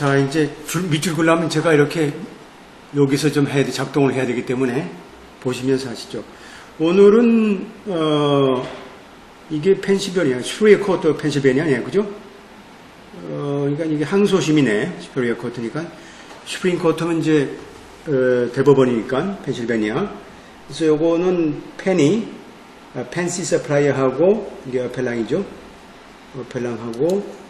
자, 이제 줄, 밑줄 그려면 제가 이렇게 여기서 좀 해야 돼, 작동을 해야 되기 때문에 보시면서 하시죠. 오늘은, 어, 이게 펜시베니아, 슈리에 코트 펜시베니아네, 그죠? 어, 그러니까 이게 항소심이네, 슈리에 코트니까. 슈프림 코트는 이제, 어, 대법원이니까, 펜실베니아. 그래서 요거는 펜이, 아, 펜시 서플라이어하고, 이게 어펠랑이죠. 어펠랑하고,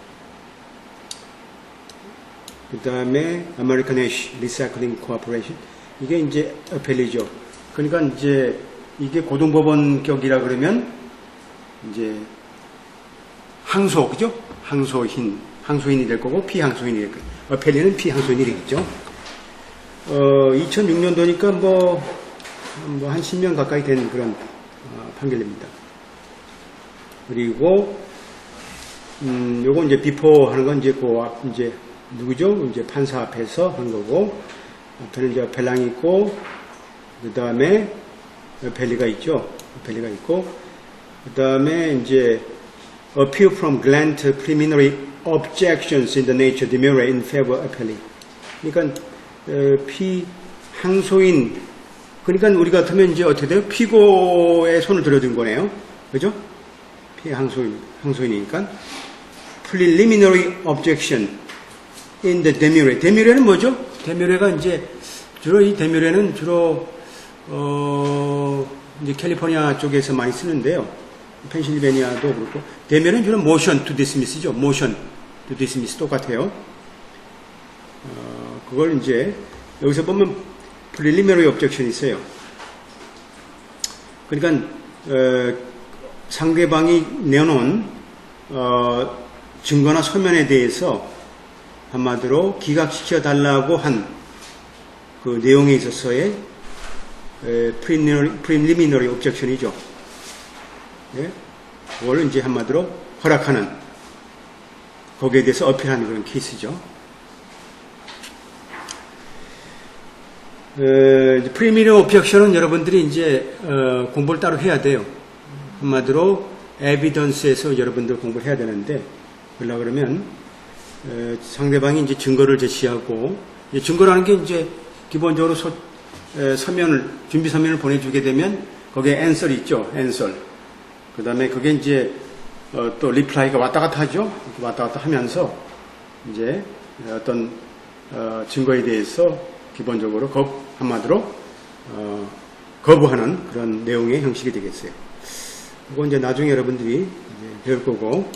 그 다음에 아메리칸 애쉬 리사이클링 코퍼레이션 이게 이제 어펠리죠. 그러니까 이제 이게 고등법원 격이라 그러면 이제 항소 그죠? 항소인 항소인이 될 거고 피항소인이 될 거고 어펠리는 피항소인이 되겠죠. 어 2006년도니까 뭐뭐한 10년 가까이 된 그런 어, 판결입니다. 그리고 음, 요거 이제 비포 하는 건 이제 그 앞, 이제 누구죠? 이제 판사 앞에서 한 거고, 앞에는 이제 벨랑이 있고, 그 다음에 벨리가 있죠? 벨리가 있고, 그 다음에 이제 appeal from grant preliminary objections in the nature demurrer in favor appellee. 그러니까 어, 피 항소인 그러니까 우리 같으면 이제 어떻게 돼요? 피고의 손을 들어준 거네요. 그죠? 피 항소인 항소인이니까 preliminary objection the demurrer. demurrer는 뭐죠? demurrer가 이제 주로 이 demurrer는 주로 어 이제 캘리포니아 쪽에서 많이 쓰는데요. 펜실베니아도 그렇고 demurrer는 주로 motion to dismiss죠. motion to dismiss 똑같아요. 어, 그걸 이제 여기서 보면 preliminary objection 있어요. 그러니까 어, 상대방이 내놓은 어, 증거나 서면에 대해서 한마디로 기각시켜 달라고 한 그 내용에 있어서의 preliminary objection이죠. 예? 그걸 이제 한마디로 허락하는 거기에 대해서 어필하는 그런 케이스죠. 프리미엄 오피액션은 여러분들이 이제 어, 공부를 따로 해야 돼요. 한마디로 에비던스에서 여러분들 공부를 해야 되는데 그러려 그러면 어, 상대방이 이제 증거를 제시하고 이제 증거라는 게 이제 기본적으로 소, 에, 서면을 준비 서면을 보내주게 되면 거기에 앤설이 있죠. 앤설. 그 다음에 그게 이제 어, 또 리플라이가 왔다 갔다 하죠. 왔다 갔다 하면서 이제 어떤 어, 증거에 대해서 기본적으로 거, 한마디로 어, 거부하는 그런 내용의 형식이 되겠어요. 그거 이제 나중에 여러분들이 이제 배울 거고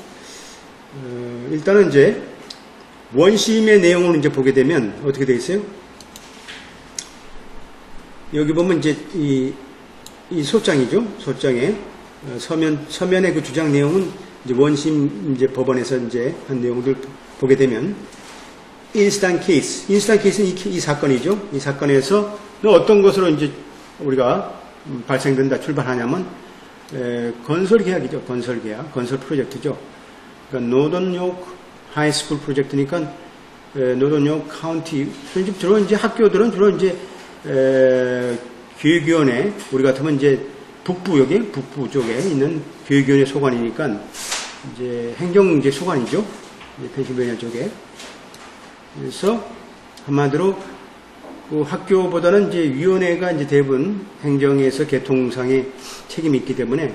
어, 일단은 이제 원심의 내용을 이제 보게 되면 어떻게 되어 있어요? 여기 보면 이제 이, 이 소장이죠. 소장에 어, 서면 서면의 그 주장 내용은 이제 원심 이제 법원에서 이제 한 내용들 보게 되면 인스탄 케이스, 인스탄 케이스는 이, 이 사건이죠. 이 사건에서 어떤 것으로 이제 우리가 음, 발생된다 출발하냐면 에, 건설 계약이죠. 건설 계약, 건설 프로젝트죠. 그러니까 노던 요크 하이스쿨 프로젝트니까 요크 카운티 주로 이제 학교들은 주로 이제 에, 교육위원회 우리 같으면 이제 북부 여기 북부 쪽에 있는 교육위원회 소관이니까 이제 행정 이제 소관이죠. 펜실베니아 쪽에 그래서 한마디로 그 학교보다는 이제 위원회가 이제 대부분 행정에서 개통상의 책임이 있기 때문에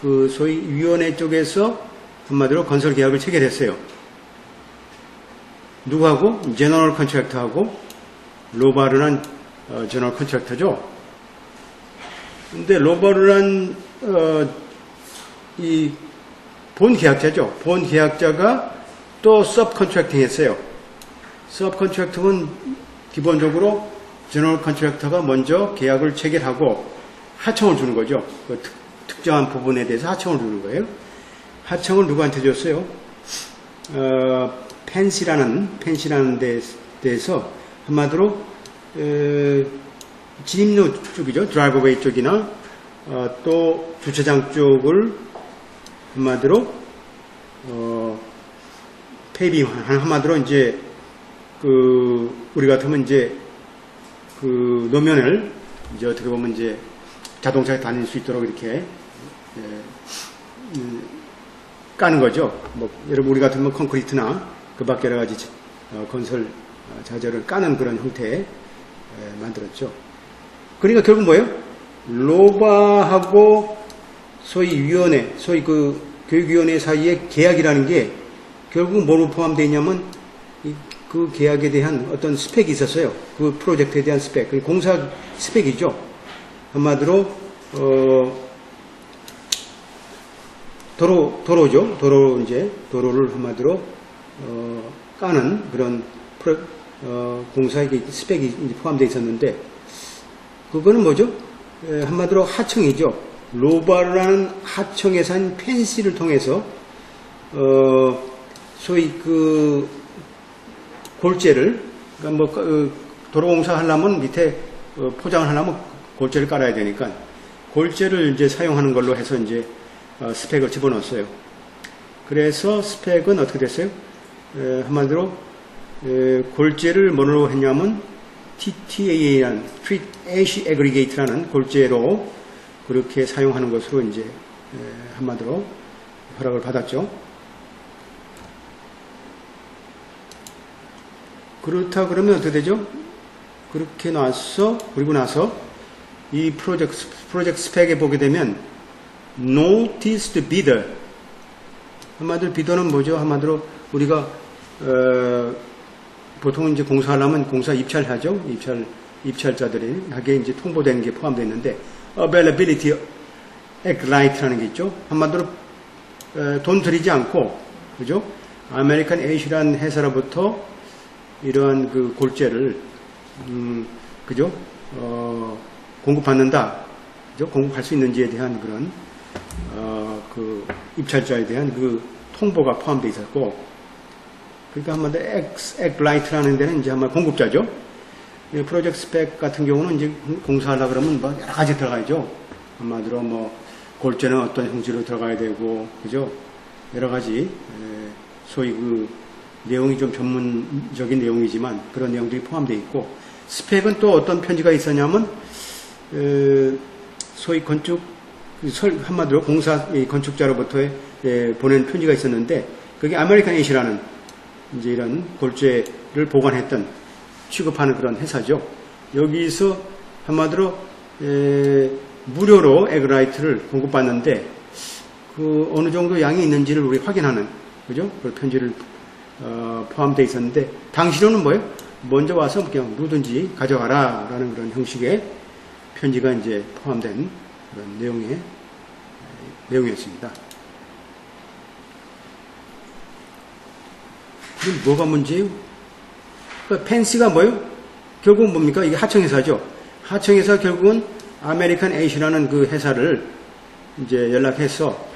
그 소위 위원회 쪽에서 한마디로 건설 계약을 체결했어요. 누구하고? 제너럴 컨트랙터하고 로바르란 어, 제너럴 컨트랙터죠. 근데 로바르란 어, 이본 계약자죠. 본 계약자가 또 서브 컨트랙팅 했어요. 서브 컨트랙터는 기본적으로 제너럴 컨트랙터가 먼저 계약을 체결하고 하청을 주는 거죠. 그 특, 정한 부분에 대해서 하청을 주는 거예요. 하청을 누구한테 줬어요? 어, 펜시라는 펜시라는 데, 대해서 한마디로 에, 진입로 쪽이죠. 드라이버웨이 쪽이나 어, 또 주차장 쪽을 한마디로 어, 페이빙 한마디로 이제 그 우리 같으면 이제 그 노면을 이제 어떻게 보면 이제 자동차가 다닐 수 있도록 이렇게 예, 음, 까는 거죠. 뭐 여러분 우리 같으면 콘크리트나 그 밖에 여러 가지 어, 건설 어, 자재를 까는 그런 형태에 에, 만들었죠. 그러니까 결국 뭐예요? 로바하고 소위 위원회, 소위 그 교육위원회 사이의 계약이라는 게 결국 뭐로 포함되어 있냐면 이- 그 계약에 대한 어떤 스펙이 있었어요. 그 프로젝트에 대한 스펙, 그 공사 스펙이죠. 한마디로 어, 도로 도로죠. 도로 이제 도로를 한마디로 어, 까는 그런 프로, 어, 공사의 스펙이 포함되어 있었는데 그거는 뭐죠? 에, 한마디로 하청이죠. 로바라는 하청에서 한 펜시를 통해서 어, 소위 그 골재를 그러니까 뭐 그, 도로 공사 하려면 밑에 어, 포장을 하려면 골재를 깔아야 되니까 골재를 이제 사용하는 걸로 해서 이제 어, 스펙을 집어넣었어요. 그래서 스펙은 어떻게 됐어요? 에, 한마디로 에, 골재를 뭐로 했냐면 TTA라는 Treat Ash Aggregate라는 골재로 그렇게 사용하는 것으로 이제 에, 한마디로 허락을 받았죠. 그렇다 그러면 어떻게 되죠? 그렇게 나서 그리고 나서 이 프로젝트 프로젝트 스펙에 보게 되면 noticed bidder 한마디로 비더는 뭐죠? 한마디로 우리가 어, 보통 이제 공사하려면 공사 입찰하죠. 입찰 입찰자들이 하게 이제 통보되는 게 포함되어 있는데 availability act right라는 게 있죠. 한마디로 어, 돈 들이지 않고 그죠? 아메리칸 에이시라는 회사로부터 이러한 그 골재를 음, 그죠? 어, 공급받는다. 그죠? 공급할 수 있는지에 대한 그런 어, 그 입찰자에 대한 그 통보가 포함되어 있었고 그러니까 한마디로 엑, 엑라이트라는 데는 이제 아마 공급자죠. 이 프로젝트 스펙 같은 경우는 이제 공사하려 그러면 뭐 여러 가지 들어가야죠. 한마디로 뭐 골재는 어떤 형질로 들어가야 되고 그죠? 여러 가지 에, 소위 그 내용이 좀 전문적인 내용이지만 그런 내용들이 포함되어 있고 스펙은 또 어떤 편지가 있었냐면 에, 소위 건축 한마디로 공사 이 건축자로부터 에, 보낸 편지가 있었는데 그게 아메리칸 에이시라는 이제 이런 골재를 보관했던 취급하는 그런 회사죠. 여기서 한마디로 에, 무료로 에그라이트를 공급받는데 그 어느 정도 양이 있는지를 우리 확인하는 그죠? 그 편지를 어, 포함되어 있었는데 당시로는 뭐예요? 먼저 와서 그냥 누든지 가져가라 라는 그런 형식의 편지가 이제 포함된 그런 내용의 내용이었습니다. 그럼 뭐가 문제예요? 그 펜시가 뭐예요? 결국은 뭡니까? 이게 하청회사죠. 하청회사 결국은 아메리칸 에이시라는 그 회사를 이제 연락해서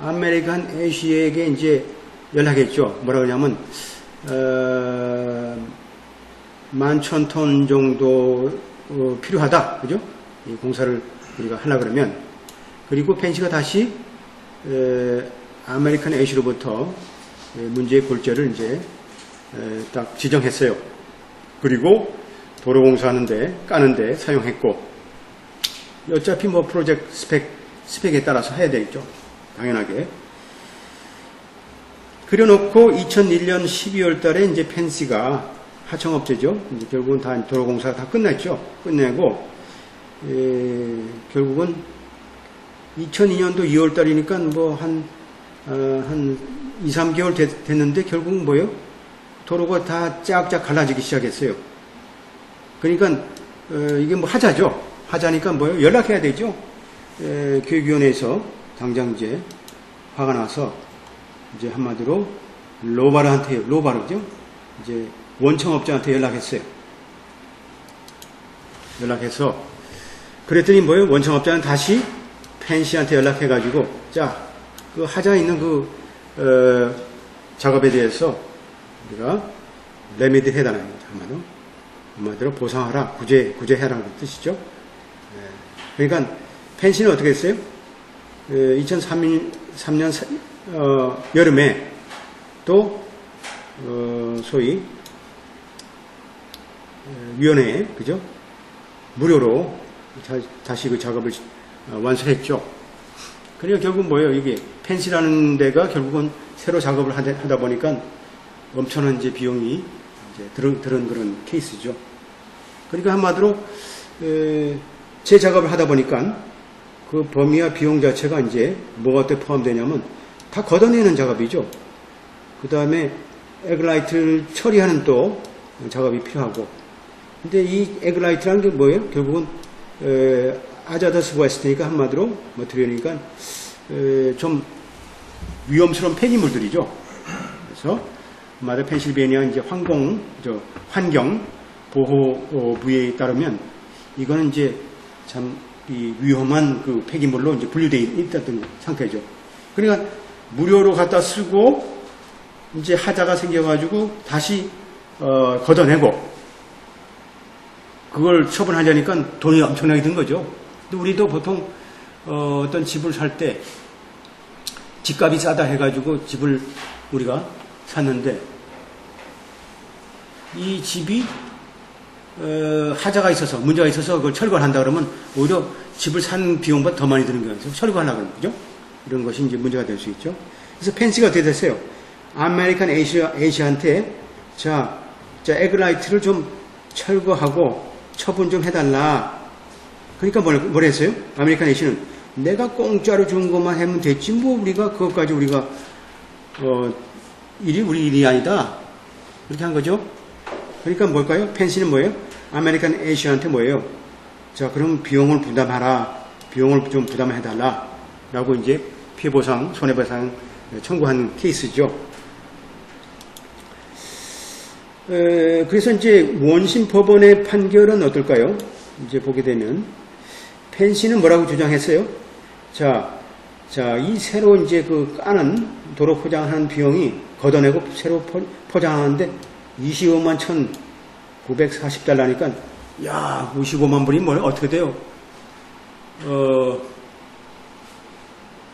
아메리칸 에이시에게 이제 연락했죠. 뭐라 그러냐면, 어, 만천 톤 정도 어, 필요하다. 그죠? 이 공사를 우리가 하려 그러면. 그리고 펜시가 다시 에, 아메리칸 에이시로부터 에, 문제의 골재를 이제 에, 딱 지정했어요. 그리고 도로 공사하는데 까는데 사용했고 어차피 뭐 프로젝트 스펙 스펙에 따라서 해야 되겠죠. 당연하게. 그려놓고 2001년 12월 달에 이제 펜시가 하청업체죠. 이제 결국은 다 도로공사가 다 끝냈죠. 끝내고 에, 결국은 2002년도 2월 달이니까 뭐 한 어, 한 2, 3개월 됐, 됐는데 결국은 뭐예요? 도로가 다 쫙쫙 갈라지기 시작했어요. 그러니까 어, 이게 뭐 하자죠. 하자니까 뭐예요? 연락해야 되죠. 에, 교육위원회에서 당장 이제 화가 나서 이제 한마디로 로바르한테 로바르죠. 이제 원청업자한테 연락했어요. 연락해서 그랬더니 뭐예요? 원청업자는 다시 펜시한테 연락해가지고 자, 그 하자 있는 그 어, 작업에 대해서 우리가 레미디 해달라는 거죠. 한마디로 한마디로 보상하라, 구제 구제해라는 뜻이죠. 예. 그러니까 펜시는 어떻게 했어요? 2003년 어, 여름에 또 어, 소위 어, 위원회에 그죠? 무료로 다, 시 그 작업을 어, 완수했죠. 그러니까 결국 뭐예요? 이게 펜시라는 데가 결국은 새로 작업을 하다, 보니까 엄청난 이제 비용이 이제 들은, 들은 그런 케이스죠. 그러니까 한마디로 에, 제 작업을 하다 보니까 그 범위와 비용 자체가 이제 뭐가 어떻게 포함되냐면 다 걷어내는 작업이죠. 그 다음에 에그라이트를 처리하는 또 작업이 필요하고 근데 이 에그라이트라는 게 뭐예요? 결국은 에, 아자다스 웨스트니까 한마디로 뭐 들으니까 에, 좀 위험스러운 폐기물들이죠. 그래서 마다 펜실베니아 이제 환공 저 환경 보호부에 따르면 이거는 이제 참이 위험한 그 폐기물로 이제 분류되어 있던 상태죠. 그러니까 무료로 갖다 쓰고 이제 하자가 생겨가지고 다시 어, 걷어내고 그걸 처분하려니까 돈이 엄청나게 든 거죠. 우리도 보통 어, 떤 집을 살 때 집값이 싸다 해가지고 집을 우리가 샀는데 이 집이 어, 하자가 있어서 문제가 있어서 그걸 철거를 한다 그러면 오히려 집을 산 비용보다 더 많이 드는 거예요. 철거하려고 그러는 거죠. 이런 것이 이제 문제가 될 수 있죠. 그래서 펜시가 어떻게 됐어요? 아메리칸 에이시아, 에이시아한테 자, 자, 에그라이트를 좀 철거하고 처분 좀 해달라. 그러니까 뭘, 뭘 했어요? 아메리칸 에이시는 내가 공짜로 준 것만 하면 됐지 뭐 우리가 그것까지 우리가 어, 일이 우리 일이 아니다. 그렇게 한 거죠. 그러니까 뭘까요? 펜시는 뭐예요? 아메리칸 에이시아한테 뭐예요? 자, 그럼 비용을 부담하라. 비용을 좀 부담해달라. 라고 이제 피해보상, 손해배상 청구한 케이스죠. 에, 그래서 이제 원심 법원의 판결은 어떨까요? 이제 보게 되면 펜시는 뭐라고 주장했어요? 자, 자, 이 새로 이제 그 까는 도로 포장하는 비용이 걷어내고 새로 포, 포장하는데 25만 1,940달러니까 야, 55만 불이 뭐 어떻게 돼요? 어,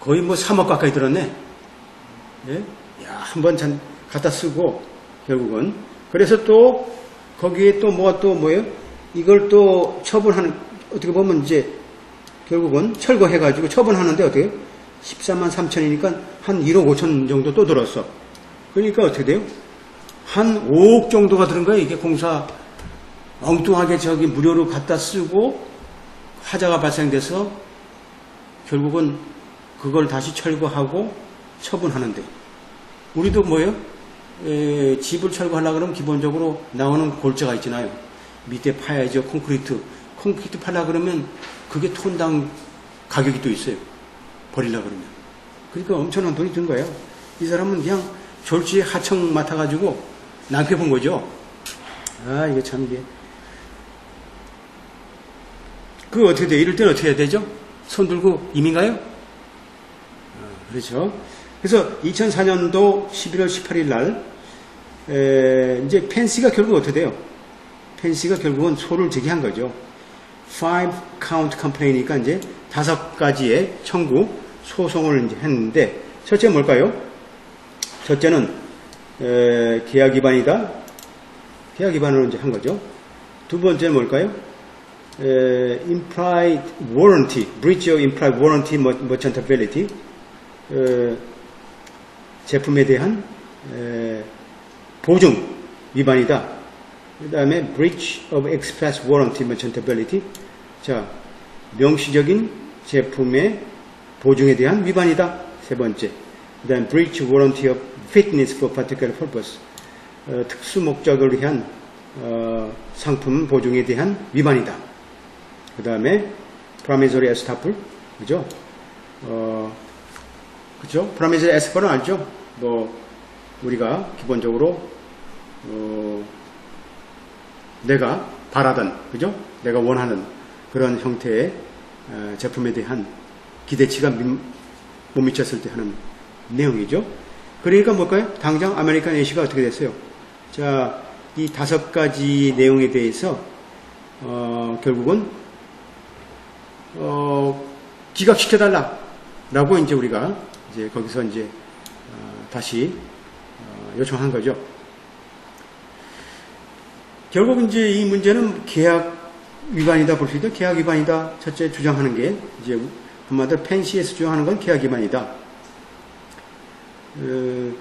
거의 뭐 3억 가까이 들었네. 예? 야, 한번 전 갖다 쓰고 결국은 그래서 또 거기에 또 뭐가 또 뭐예요? 이걸 또 처분하는 어떻게 보면 이제 결국은 철거해가지고 처분하는데 어떻게 14만 3천이니까 한 1억 5천 정도 또 들었어. 그러니까 어떻게 돼요? 한 5억 정도가 드는 거예요. 이게 공사 엉뚱하게 저기 무료로 갖다 쓰고 화자가 발생돼서 결국은 그걸 다시 철거하고 처분하는데 우리도 뭐예요? 에, 집을 철거하려고 그러면 기본적으로 나오는 골재가 있잖아요. 밑에 파야죠. 콘크리트. 콘크리트 팔라 그러면 그게 톤당 가격이 또 있어요. 버리려고 그러면. 그러니까 엄청난 돈이 든 거예요. 이 사람은 그냥 졸지에 하청 맡아가지고 낭패 본 거죠. 아, 이거 참 이게. 그 어떻게 돼? 이럴 때는 어떻게 해야 되죠? 손 들고 이민 가요? 아, 그렇죠. 그래서 2004년도 11월 18일 날, 에, 이제 펜시가 결국 어떻게 돼요? 펜시가 결국은 소를 제기한 거죠. Five count complaint이니까 이제 다섯 가지의 청구 소송을 이제 했는데 첫째 뭘까요? 첫째는 에, 계약 위반이다. 계약 위반으로 이제 한 거죠. 두 번째 뭘까요? 에, implied warranty, breach of implied warranty merchantability. 에, 제품에 대한 에, 보증 위반이다. 그 다음에 breach of express warranty merchantability. 자, 명시적인 제품의 보증에 대한 위반이다. 세 번째. 그 다음에 breach warranty of fitness for particular purpose. 어, 특수 목적을 위한 어, 상품 보증에 대한 위반이다. 그 다음에 promissory estoppel. 그죠? 어, 그죠? promissory estoppel은 알죠? 뭐, 우리가 기본적으로, 어, 내가 바라던, 그죠? 내가 원하는 그런 형태의 어, 제품에 대한 기대치가 미, 못 미쳤을 때 하는 내용이죠. 그러니까 뭘까요? 당장 아메리칸 에이시가 어떻게 됐어요? 자, 이 다섯 가지 내용에 대해서 어, 결국은 어, 기각시켜달라 라고 이제 우리가 이제 거기서 이제 어, 다시 어, 요청한 거죠. 결국 이제 이 문제는 계약 위반이다 볼 수 있다. 계약 위반이다. 첫째 주장하는 게 이제 한마디로 펜시에서 주장하는 건 계약 위반이다. 어,